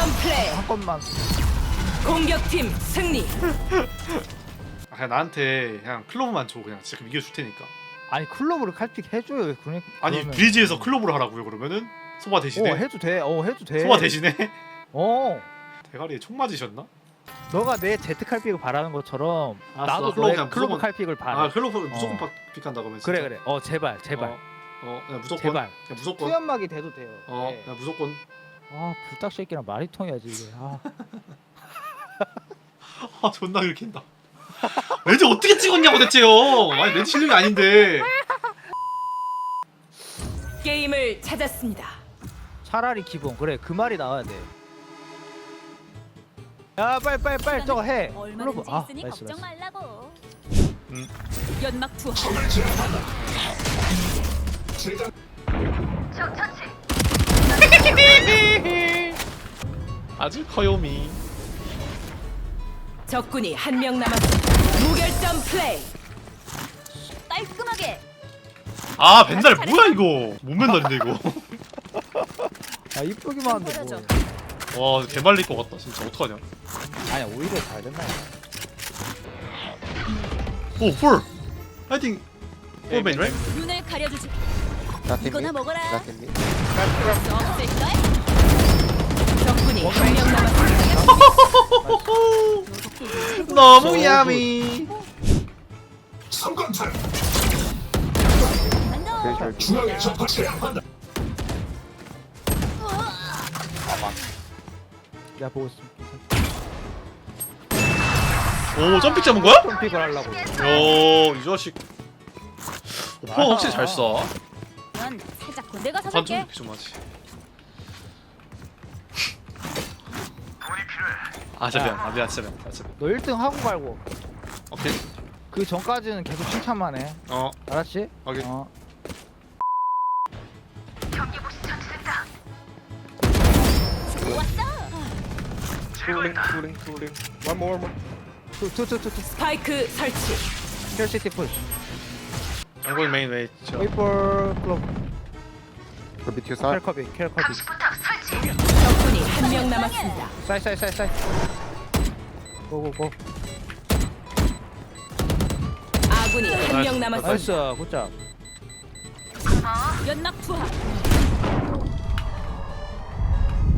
무결점 플레이. 한 건만. 공격팀 승리. 아, 그냥 나한테 그냥 클로브만 줘. 그냥 그럼 이겨줄 테니까. 아니 클럽으로 칼픽 해줘요 그러니까. 아니 그러면- 브리지에서 클로브를 하라고요 그러면은? 소바 대신에? 어 해도 돼 어 해도 돼. 소바 대신에? 어. 대가리에 총 맞으셨나? 너가 내 제트 칼픽을 바라는 것처럼 알았어, 나도 클럽 너의 그냥 클로브 무조건- 칼픽을 바라 아 클로브 무조건 어. 박- 픽한다 그러면 그래. 그래. 어 제발 제발. 어, 어 그냥 무조건? 제발. 그냥 무조건? 투연막이 돼도 돼요. 어 네. 그냥 무조건 아 불닭 새끼랑 말이 통해야지 이게. 아. 아 존나 긁힌다. 렌즈 어떻게 찍었냐고 대체요. 아니 렌즈 실력이 아닌데. 게임을 찾았습니다. 차라리 기본. 그래 그 말이 나와야 돼 야 빨리 빨리 빨리 저거 해. 얼마든지 아 있으니 나이스 걱정 나이스. 말라고. 음. 연막 투하. 아주 커요미 적군이 한 명 남았습니다. 무결점 플레이. 깔끔하게. 아 벤달 뭐야 이거 뭔 벤달인데 이거 아 이쁘기만 한데. 뭐 와 개말릴 것 같다 진짜 어떡하냐 아니야 오히려 잘 됐나 오폴 파이팅 폴맨 right? 눈을 가려주지. 이거나. 먹어라. 수? 적군이 한 명 남았습니다. 너무 야미. Very short. 내가 보고 있습니다 오 점픽 잡은 거야? 픽을 하려고 오이 자식 오퍼 확실히 잘 쏴. 넌 살짝 내가 관중 사줄게. 이렇게 좀 하지 아 진짜 미안. 아 미안. 미안. 아, 미안. 너 1등 하고 말고. 오케이. 그 전까지는 계속 칭찬만 해. 어. 알았지? 오케이. 어. 좋았어. Cooling, cooling, cooling. One more, one more. 투투투투 스파이크 설치. 켈시티 푸시 I'm going main way 저 웨이 be too far. 켈커비 켈커비 적군이 한 명 남았습니다. 사이 사이 사이 사이 고고고 아군이 한명 남았습니다. 나이스 굿잡 연막 투하.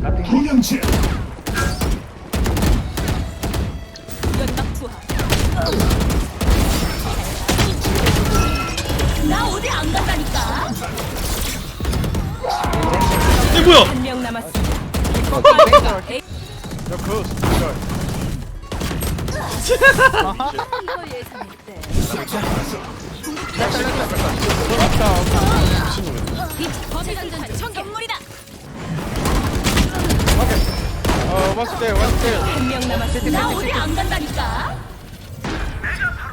나띵 연막 투하. 나 어디 안 간다니까. 이 뭐야 한 명 남았습니다. 선물이다. 한 남았습니다. 나안 간다니까.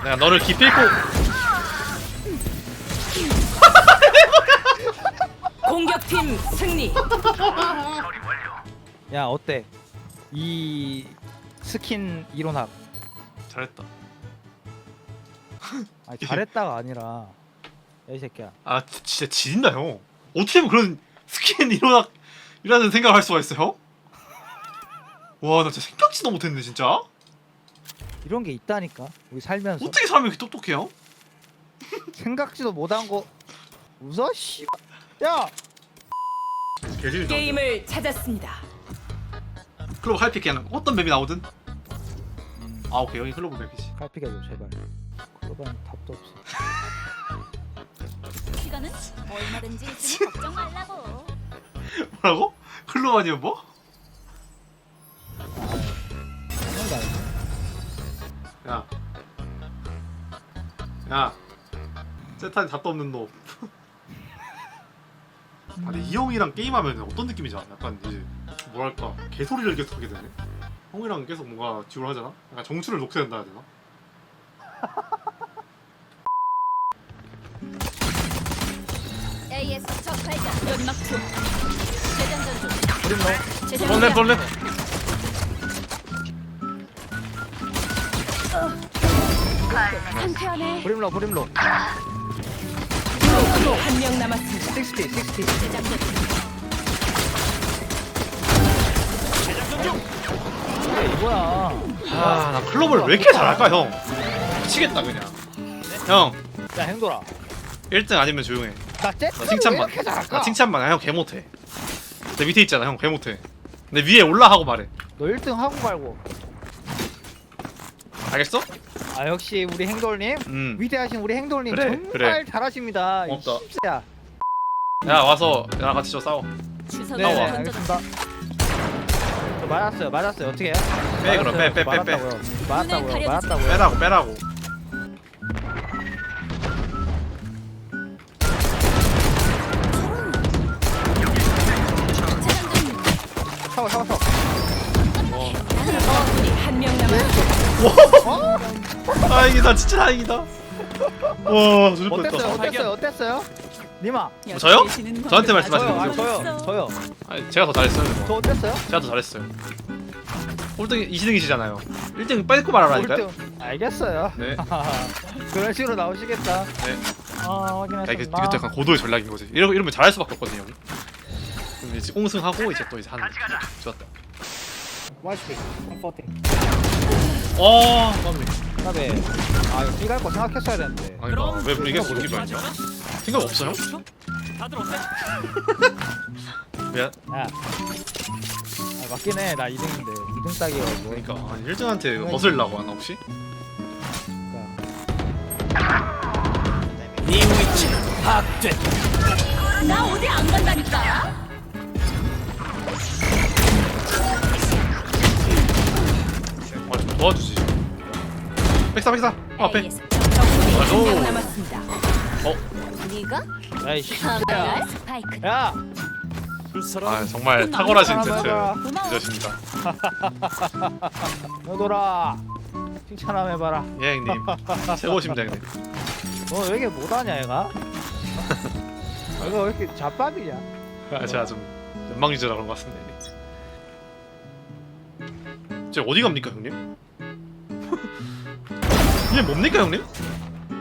내가 너를 기필코 팀 승리. 야 어때? 이 스킨 이론학 잘했다. 아니 잘했다가 아니라. 야, 이 새끼야. 아 지- 진짜 지린다 형. 어떻게 하면 그런 스킨 일어나이라는 생각을 할 수가 있어 형? 와나 진짜 생각지도 못했네 진짜. 이런 게 있다니까 우리 살면서. 어떻게 사람이 이렇게 똑똑해 형? 생각지도 못한 거. 웃어 씨. 야 개질 게임을 찾았습니다. 클로브 할피 그냥 어떤 맵이 나오든 아 오케이 여기 클로브 맵이지 칼픽 해줘 제발 그거는 답도 없어 시간은 얼마든지 있으니 걱정 말라고. 뭐라고? 클로브 아니면 뭐? 그런 거 아니야 야. 야. 세탄이 답도 없는 놈. 아, 근데 이 형이랑 게임하면 어떤 느낌이지? 알아? 약간 이제 뭐랄까 개소리를 계속 하게 되네. 형이랑 계속 뭔가 듀얼 하잖아. 약간 정수를 놓게 된다 해야 되나? AS 적 발견. 연막 투하. 재장전 중. 재장전 던랩 던랩. 상쾌하네. 브림로 브림로 적군이 한 명 남았습니다. 60 60 재장전 중. 그래 이거야. 아 나 클로버를 왜 이렇게 잘할까 형 미치겠다 그냥 형 야 행돌아. 1등 아니면 조용해 나 쟤? 나 칭찬만 왜 이렇게 잘할까? 나 칭찬만 아, 형 개 못해 내 밑에 있잖아 형 개 못해 내 위에 올라 하고 말해 너 1등 하고 말고. 알겠어? 아 역시 우리 행돌님 음. 위대하신 우리 행돌님 그래, 정말 그래. 잘하십니다. 이 고맙다. 야 와서 야 같이 저 싸워 네, 나와. 네 던져졌다. 알겠습니다. 저 맞았어요, 맞았어요. 어떻게 해요? 빼 그럼 빼 빼 빼 빼 맞았다고요. 맞았다고요, 맞았다고요. 빼라고 빼라고 다. 다행이다 진짜 다행이다 와 조질 어땠어요? 뻔했다 어땠어요? 어땠어요? 니마. 저요? 계시는 저한테 건데 말씀하시는 저요, 아, 거죠? 저요, 저요. 아니 제가 더 잘했어요 저 뭐. 어땠어요? 제가 더 잘했어요 꼴등 2등이시잖아요 1등 빼고 말하라니까요 꼴등. 알겠어요. 네 그런 식으로 나오시겠다. 네. 아, 야, 확인했습니다. 이것도 약간 고도의 전략인 거지. 이러, 이러면 잘할 수밖에 없거든요. 그럼 이제 꽁승하고 이제 또 이제 하는 거지. 좋았다. 와이스피, 컴포팅. 어, 맞네. 그다음에 아 이거 삐갈 거 생각했어야 되는데. 아니다. 왜 이게 그렇게 말이야? 생각 없어요? 미안. 야. 아, 맞긴 해. 나 2등인데 2등 따기가 뭐. 그러니까 아니, 1등한테 벗으려고 하나 혹시? 나 도와주지. 백사 백사. 어, 앞에. 적군이 한 오. 명 남았습니다. 네가 야이씨. 카메라 스파이크. 야. 아 정말 탁월하신 칭찬 제트 한번 해봐. 고마워. 유저십니다. 너돌아. 칭찬 한번 해봐라. 예 형님. 최고십니다 형님. 너 왜 이렇게 못하냐 얘가? 아, 이거 왜 이렇게 잡밥이냐? 아, 제가 좀 연방 유저라 그런 것 같습니다. 형님. 저 어디 갑니까 형님? 이게 뭡니까 형님?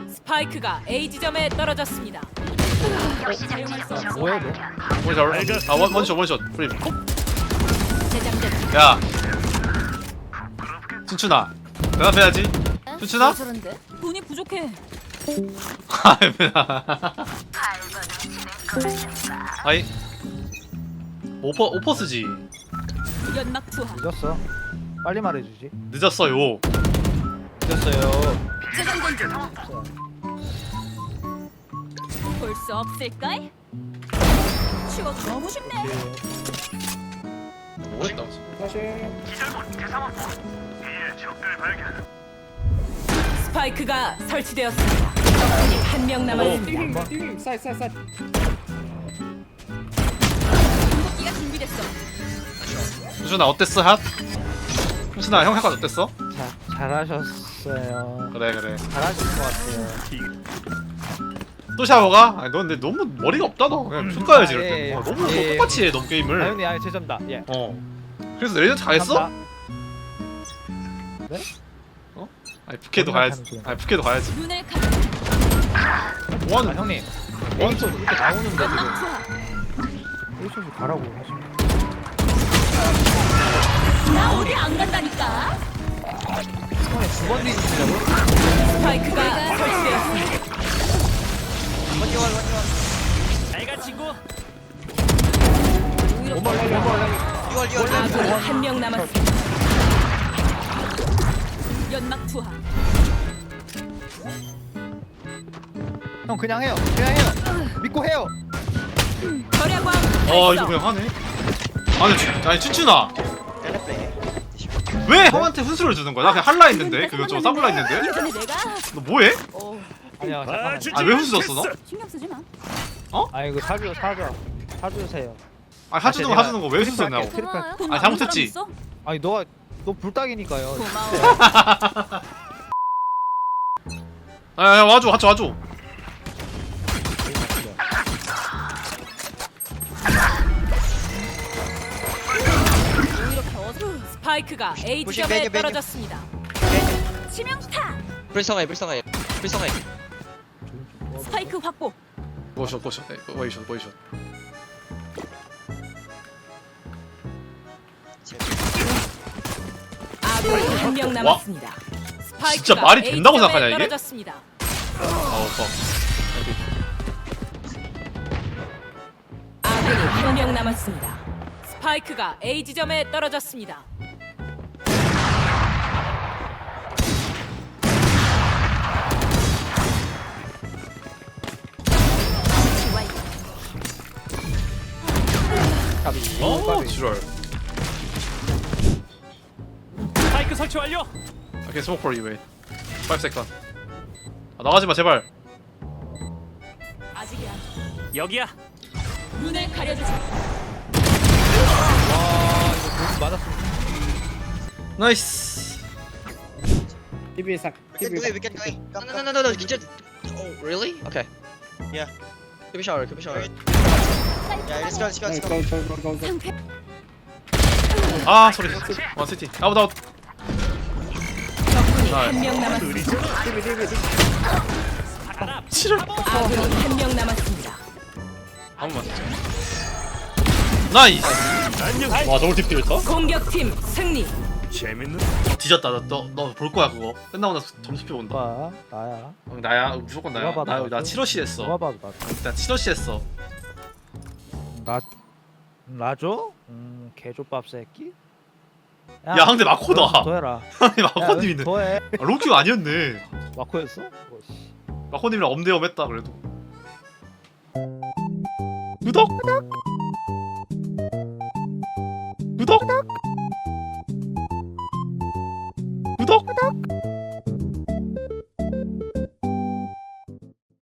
스파이크가 A 지점에 떨어졌습니다. 사용할 수 없어. 뭐해 너? 원샷 아 원, 원샷 원샷 프림 재장전. 야 춘춘아 대답해야지 춘춘아? 왜 저런데? 돈이 부족해. 아이 오퍼 오퍼스지 연막 투하. 늦었어. 빨리 말해주지. 늦었어요 늦었어요. 재장전 중. 볼수 없을까? 추억 너무 쉽네. 뭐했다 스파이크가 설치되었습니다. 적군이 한 명 남았습니다. 공격기가 준비됐어. 춘춘아 어땠어 핫? 춘춘아 형 효과 어땠어? 자, 잘하셨어요. 그래 그래 잘하실 것 같아요. 또 샤워가? 아니 너 근데 너무 머리가 없다 너 그냥 쭉 가야지 아, 이럴 예, 때 예. 어, 너무 예, 예. 똑같이 해너 아 게임을 형님, 아니 죄송합니다. 예. 어 그래서 레전드 가겠어? 감사합니다. 아니 부캐도 거짓말 가야지 하는. 아니 부캐도 가야지 눈을 감. 아 뭐하는 형님. 또 이렇게 나오는데 지금. 연막 투하. 일초씩 가라고 하시면. 나 어디 안 간다니까. 두번 뒤지시려고? 스파이크가 설치되었습니다. 아군 한명 남았습니다. 연막 투하. 형 그냥 해요. 그냥 해요. 믿고 해요. 절야광 어 이거 그냥 하네 아니 춘- 아니 춘춘아 왜 형한테 훈수를 주는 거야? 나 그냥 할라 했는데 그거 좀 싸블라 했는데 너 뭐해? 아니야 잠깐만. 아 왜 훈수 줬어 너? 신경 쓰지 마. 아 이거 사줘 사줘 사주세요. 아니 하주는 거 하주는 거 왜 훈수 줬냐고 트리플. 고마워요. 돈 아, 많은 잘못했지? 사람 있어? 아니 너가 너 불닭이니까요. 고마워. 아 야, 와줘 와줘 와줘 스파이크가 A 지점에 떨어졌습니다. 치명타. 불쌍해 불쌍해 불쌍해 스파이크 확보. 고쇼 고쇼 네, 워이쇼 워이쇼 아군이 한 명 남았습니다. 스파이크가 진짜 말이 A 된다고 지점에 생각하냐, 이게? 떨어졌습니다. 아우 어. 아군이 한 명 남았습니다. 스파이크가 A 지점에 떨어졌습니다. 어 지랄 스파이크 설치 완료. Smoke for you wait 5 second 아 나가지마 제발 아직이야. 여기야. 눈을 가려주지. 맞았어. 나이스 TV sak. We can do it, we can do it. No, no, no, no, no, just... Oh, really? Okay. Yeah. Give me shower, give me shower. Let's Go go. go go go go. 아 소리 원 시티 아웃 아웃 적군이 아, 한명 남았습니다. TV TV. 지랄 아군이 한 명 남았습니다. 나이스 와 저걸 딥 뛰었어? 공격팀 승리. 뒤졌다 너너 볼 거야 그거 끝나고 나서 점수표 온다 봐, 나야. 어, 나야 무조건 나야 누가 봐도 나, 나 나죠? 7호시 누가 했어 봐도 나. 나 7호시 했어 나 라조? 음 개조밥 새끼? 야 근데 마코다. 더 해라 마코님이네. 더해 아, 로키가 아니었네. 마코였어? 어, 뭐, 씨. 마코님이랑 엄대엄 했다 그래도. 구독. 구독. 구독. 구독. 구독.